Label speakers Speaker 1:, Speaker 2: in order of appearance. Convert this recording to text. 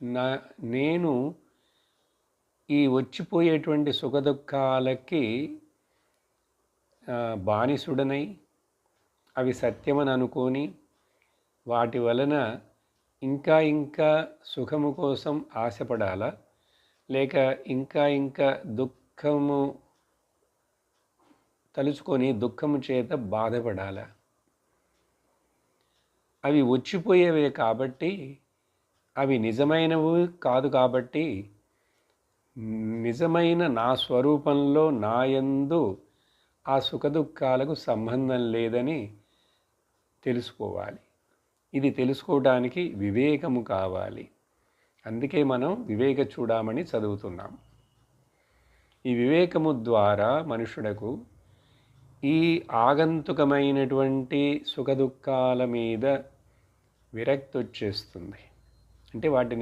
Speaker 1: నా నేను ఈ వచ్చిపోయేటువంటి సుఖదుఖాలకి బానిసుడనై అవి సత్యమని అనుకొని వాటి వలన ఇంకా ఇంకా సుఖము కోసం ఆశపడాలా? లేక ఇంకా ఇంకా దుఃఖము తలుచుకొని దుఃఖము చేత బాధపడాలా? అవి వచ్చిపోయేవే కాబట్టి అవి నిజమైనవి కాదు కాబట్టి నిజమైన నా స్వరూపంలో నాయందు ఆ సుఖదుఖాలకు సంబంధం లేదని తెలుసుకోవాలి. ఇది తెలుసుకోవడానికి వివేకము కావాలి. అందుకే మనం వివేక చూడమని చదువుతున్నాం. ఈ వివేకము ద్వారా మనుషుడకు ఈ ఆగంతుకమైనటువంటి సుఖదుఖాల మీద విరక్తి వచ్చేస్తుంది. అంటే వాటిని